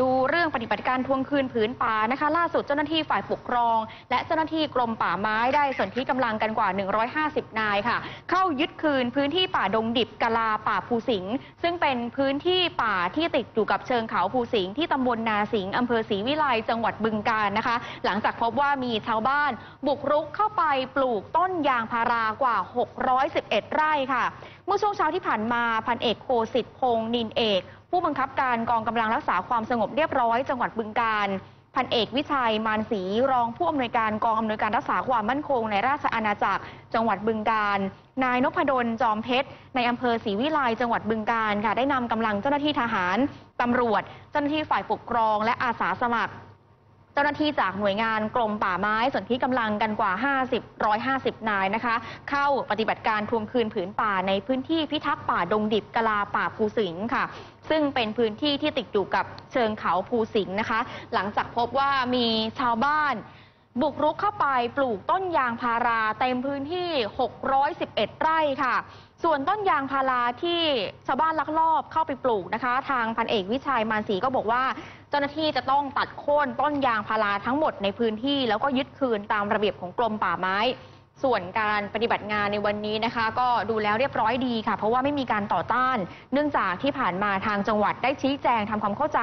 ดูเรื่องปฏิบัติการทวงคืนผืนป่านะคะ ล่าสุดเจ้าหน้าที่ฝ่ายปกครอง และเจ้าหน้าที่กรมป่าไม้ได้ส่วนที่กำลังกันกว่า 150 นายค่ะ เข้ายึดคืนพื้นที่ป่าดงดิบกะลาป่าภูสิงห์ซึ่งเป็นพื้นที่ป่าที่ติดอยู่กับเชิงเขาภูสิงห์ที่ตำบลนาสิงห์อำเภอศรีวิไลจังหวัดบึงกาฬนะคะ หลังจากพบว่ามีชาวบ้านบุกรุกเข้าไปปลูกต้นยางพารากว่า 611 ไร่ค่ะ มื่อช่วงเช้าที่ผ่านมาพันเอกโคสิทธิพงษ์นินเอก ผู้บังคับการกองกำลังรักษาความสงบเรียบร้อยจังหวัดบึงการพันเอกวิชัยมานศรีรองผู้อำนวยการกองอำนวยการรักษาความมั่นคงในราชอาณาจักร จังหวัดบึงการ นายนพดลจอมเพชรในอำเภอศรีวิไลจังหวัดบึงการค่ะได้นำกำลังเจ้าหน้าที่ทหารตำรวจ เจ้าหน้าที่ฝ่ายปกครอง และอาสาสมัคร จ้าหน้าที่จากหน่วยงานกรมป่าไม้ส่วนที่กำลังกันกว่า 50 150 นายนะคะ เข้าปฏิบัติการทวงคืนผืนป่าในพื้นที่พิทักษ์ป่าดงดิบกะลาป่าภูสิงห์ค่ะ ซึ่งเป็นพื้นที่ที่ติดอยู่กับเชิงเขาภูสิงห์นะคะ หลังจากพบว่ามีชาวบ้าน บุกรุกเข้าไปปลูกต้นยางพาราเต็มพื้นที่ 611 ไร่ค่ะ ส่วนต้นยางพาราที่ชาวบ้านลักลอบเข้าไปปลูกนะคะ ทางพันเอกวิชัยมานศรีก็บอกว่า เจ้าหน้าที่จะต้องตัดโค่นต้นยางพาราทั้งหมดในพื้นที่ แล้วก็ยึดคืนตามระเบียบของกรมป่าไม้ ส่วนการปฏิบัติงานในวันนี้นะคะ ก็ดูแล้วเรียบร้อยดีค่ะ เพราะว่าไม่มีการต่อต้าน เนื่องจากที่ผ่านมาทางจังหวัดได้ชี้แจงทำความเข้าใจ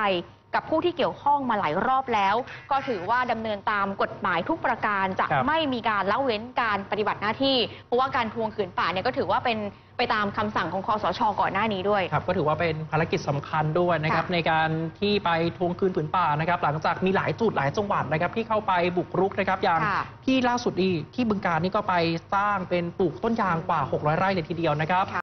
กับผู้ที่เกี่ยวข้องมาหลายรอบแล้ว ก็ถือว่าดำเนินตามกฎหมายทุกประการจะครับไม่มีการละเว้นการปฏิบัติหน้าที่ เพราะว่าการทวงขืนป่าเนี่ยก็ถือว่าเป็นไปตามคำสั่งของคอสช ก่อนหน้านี้ด้วยครับก็ถือว่าเป็นภารกิจสำคัญด้วยนะครับค่ะในการที่ไปทวงคืนผืนป่านะครับ หลังจากมีหลายจุดหลายจังหวัดนะครับที่เข้าไปบุกรุกนะครับอย่างค่ะที่ล่าสุดอีกที่บึงการนี่ก็ไปสร้างเป็นปลูกต้นยางกว่า 600 ไร่เลยทีเดียวนะครับ